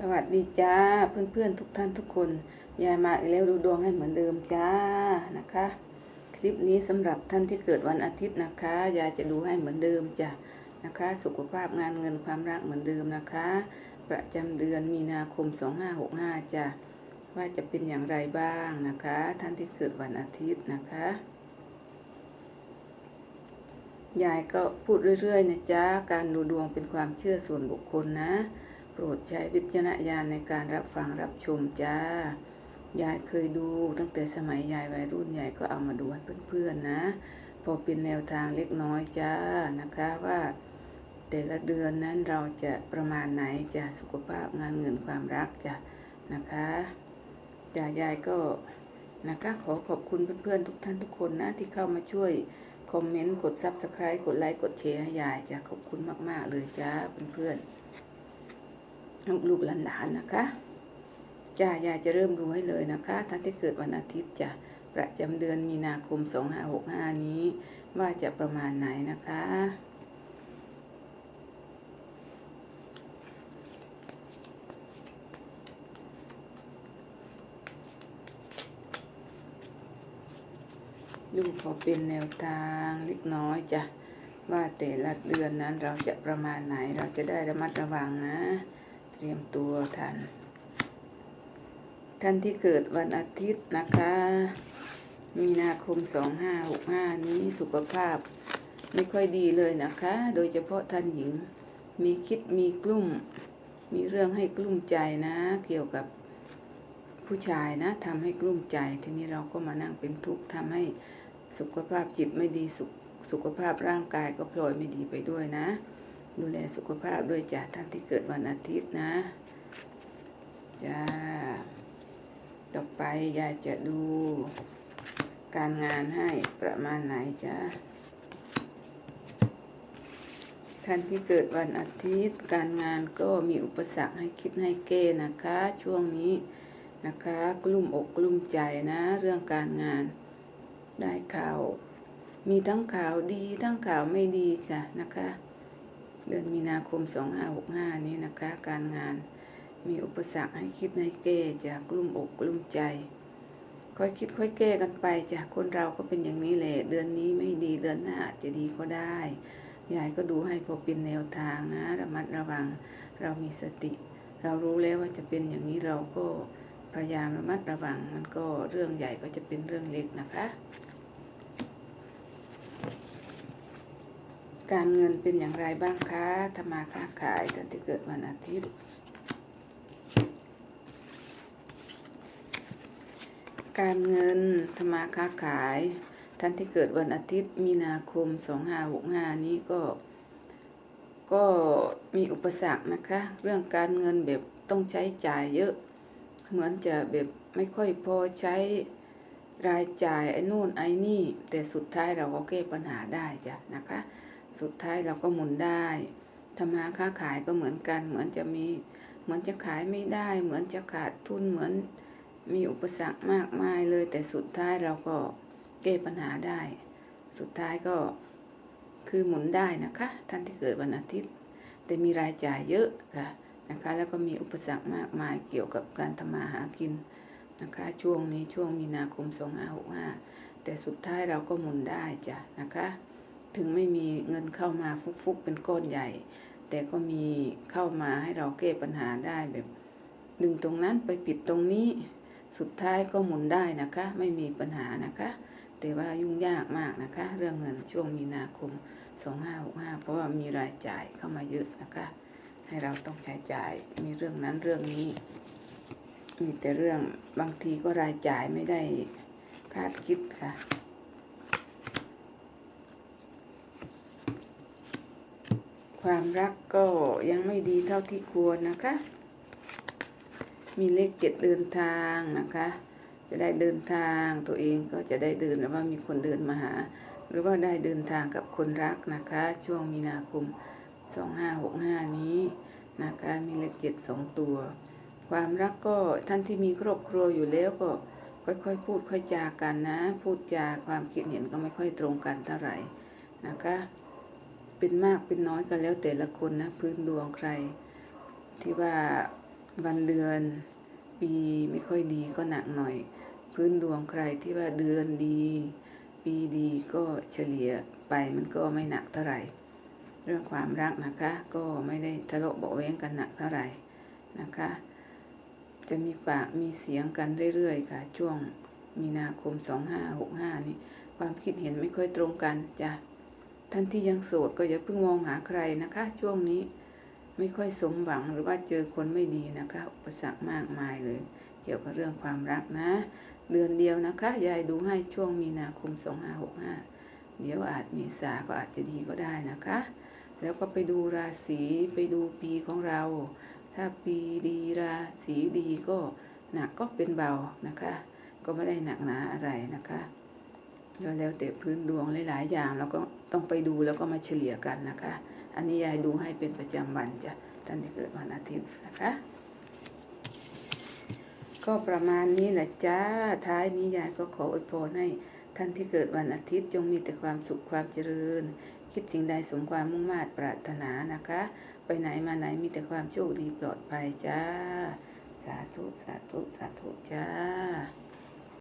สวัสดีจ้าเพื่อนๆทุกท่านทุกคนยายมาอีกแล้วดูดวงให้เหมือนเดิมจ้านะคะ คลิปนี้สำหรับท่านที่เกิดวันอาทิตย์นะคะยายจะดูให้เหมือนเดิมจ้ะนะคะ สุขภาพงานเงินความรักเหมือนเดิมนะคะ ประจำเดือนมีนาคม 2565จ้ะว่าจะเป็นอย่างไรบ้างนะคะ ท่านที่เกิดวันอาทิตย์นะคะยายก็พูดเรื่อยๆนะจ๊ะการดูดวงเป็นความเชื่อส่วนบุคคลนะ โปรดใช้วิจารณญาณในการรับฟังรับชมจ้า ยายเคยดูตั้งแต่สมัยยายวัยรุ่นยายก็เอามาดูให้เพื่อนๆนะ พอเป็นแนวทางเล็กน้อยจ้านะคะว่า แต่ละเดือนนั้นเราจะประมาณไหนจะสุขภาพงานเงินความรักจ้ะนะคะจ้ายายก็นะคะขอขอบคุณเพื่อนๆทุกท่านทุกคนนะที่เข้ามาช่วยคอมเมนต์กด Subscribe กดไลค์กดแชร์ให้ยายจ้ะขอบคุณมากๆเลยจ้าเพื่อนๆ ลูกหลานๆนะคะจ้ายายจะเริ่มดูให้เลยนะคะ ท่านที่เกิดวันอาทิตย์จ้ะประจำเดือนมีนาคม 2565 นี้ ว่าจะประมาณไหนนะคะ ดูพอเป็นแนวทางเล็กน้อยจ้ะว่าแต่ละเดือนนั้นเราจะประมาณไหนเราจะได้ระมัดระวังนะ เตรียมตัวทันท่านที่เกิดวันอาทิตย์นะคะ มีนาคม 2565 นี้สุขภาพไม่ค่อยดีเลยนะคะ โดยเฉพาะท่านหญิง มีคิดมีกลุ้มมีเรื่องให้กลุ้มใจนะ เกี่ยวกับผู้ชายนะทำให้กลุ้มใจ ทีนี้เราก็มานั่งเป็นทุกข์ทำให้สุขภาพจิตไม่ดีสุขสุขภาพร่างกายก็พลอยไม่ดีไปด้วยนะ ดูแลสุขภาพด้วยจ้ะท่านที่เกิดวันอาทิตย์นะจ้าต่อไปยายจะดู การงานให้ประมาณไหนจ้าท่านที่เกิดวันอาทิตย์ การงานก็มีอุปสรรคให้คิดให้แก้นะคะ ช่วงนี้นะคะ กลุ่มอกกลุ่มใจนะ เรื่องการงานได้ข่าว มีทั้งข่าวดีทั้งข่าวไม่ดีค่ะนะคะ เดือนมีนาคม 2565 นี้นะคะ การงานมีอุปสรรคให้คิดให้แก้จากกลุ่มอกกลุ่มใจ ค่อยคิดค่อยแก้กันไปจากคนเราก็เป็นอย่างนี้แหละ เดือนนี้ไม่ดีเดือนหน้าอาจจะดีก็ได้ ยายก็ดูให้พอเป็นแนวทางนะ ระมัดระวัง เรามีสติ เรารู้แล้วว่าจะเป็นอย่างนี้เราก็พยายามระมัดระวัง มันก็เรื่องใหญ่ก็จะเป็นเรื่องเล็กนะคะ การเงินเป็นอย่างไรบ้างคะทำมาค้าขายท่านที่เกิดวันอาทิตย์ การเงินทำมาค้าขายท่านที่เกิดวันอาทิตย์มีนาคม 2565 นี้ก็ ก็มีอุปสรรคนะคะ เรื่องการเงินแบบต้องใช้จ่ายเยอะ เหมือนจะแบบไม่ค่อยพอใช้รายจ่ายไอ้นู่นไอ้นี่ แต่สุดท้ายเราก็แก้ปัญหาได้จ้ะนะคะ สุดท้ายเราก็หมุนได้ทำมาค้าขายก็เหมือนกัน เหมือนจะมี เหมือนจะขายไม่ได้ เหมือนจะขาดทุน เหมือนมีอุปสรรคมากมายเลย แต่สุดท้ายเราก็แก้ปัญหาได้ สุดท้ายก็คือหมุนได้นะคะ ท่านที่เกิดวันอาทิตย์ แต่มีรายจ่ายเยอะค่ะนะคะ แล้วก็มีอุปสรรคมากมายเกี่ยวกับการทำมาหากินนะคะ ช่วงนี้ช่วงมีนาคม 2565 แต่สุดท้ายเราก็หมุนได้จ้ะนะคะ ถึงไม่มีเงินเข้ามาฟุกๆเป็นก้อนใหญ่ แต่ก็มีเข้ามาให้เราแก้ปัญหาได้แบบดึงตรงนั้นไปปิดตรงนี้ สุดท้ายก็หมุนได้นะคะ ไม่มีปัญหานะคะ แต่ว่ายุ่งยากมากนะคะ เรื่องเงินช่วงมีนาคม 2565 เพราะว่ามีรายจ่ายเข้ามาเยอะนะคะ ให้เราต้องใช้จ่ายมีเรื่องนั้นเรื่องนี้มีแต่เรื่องบางทีก็รายจ่ายไม่ได้คาดคิดค่ะ ความรักก็ยังไม่ดีเท่าที่ควรนะคะ มีเลขเจ็ดเดินทางนะคะ จะได้เดินทางตัวเองก็จะได้เดินหรือว่ามีคนเดินมาหา หรือว่าได้เดินทางกับคนรักนะคะ ช่วงมีนาคม 2565 นี้นะคะ มีเลขเจ็ดสองตัว ความรักก็ท่านที่มีครอบครัวอยู่แล้วก็ค่อยๆพูดค่อยจากันนะ พูดจาความคิดเห็นก็ไม่ค่อยตรงกันเท่าไหร่นะคะ เป็นมากเป็นน้อยกันแล้วแต่ละคนนะพื้นดวงใคร ที่ว่าวันเดือนปีไม่ค่อยดีก็หนักหน่อย พื้นดวงใครที่ว่าเดือนดี ปีดีก็เฉลี่ยไปมันก็ไม่หนักเท่าไหร่ เรื่องความรักนะคะ ก็ไม่ได้ทะเลาะเบาะแว้งกันหนักเท่าไหร่นะคะ จะมีปากมีเสียงกันเรื่อยๆค่ะ ช่วงมีนาคม 2565 นี่ความคิดเห็นไม่ค่อยตรงกันจ้ะ ท่านที่ยังโสดก็อย่าเพิ่งมองหาใครนะคะ ช่วงนี้ไม่ค่อยสมหวังหรือว่าเจอคนไม่ดีนะคะ อุปสรรคมากมายเลย เกี่ยวกับเรื่องความรักนะ เดือนเดียวนะคะ ยายดูให้ช่วงมีนาคม 2565 เดี๋ยวอาจมีสาก็อาจจะดีก็ได้นะคะ แล้วก็ไปดูราศีไปดูปีของเรา ถ้าปีดีราศีดีก็หนักก็เป็นเบานะคะ ก็ไม่ได้หนักหนาอะไรนะคะ ก็แล้วแต่พื้นดวงหลาย ๆ อย่างเราก็ต้องไปดูแล้วก็มาเฉลี่ยกันนะคะ อันนี้ยายดูให้เป็นประจำวันจ้ะท่านที่เกิดวันอาทิตย์นะคะ ก็ประมาณนี้แหละจ้าท้ายนี้ยายก็ขออวยพรให้ท่านที่เกิดวันอาทิตย์จงมีแต่ความสุขความเจริญ คิดสิ่งใดสมความมุ่งมา่ปรารถนานะคะ ไปไหนมาไหนมีแต่ความโชคดีปลอดภัยจ้า สาธุสาธุสาธุจ้า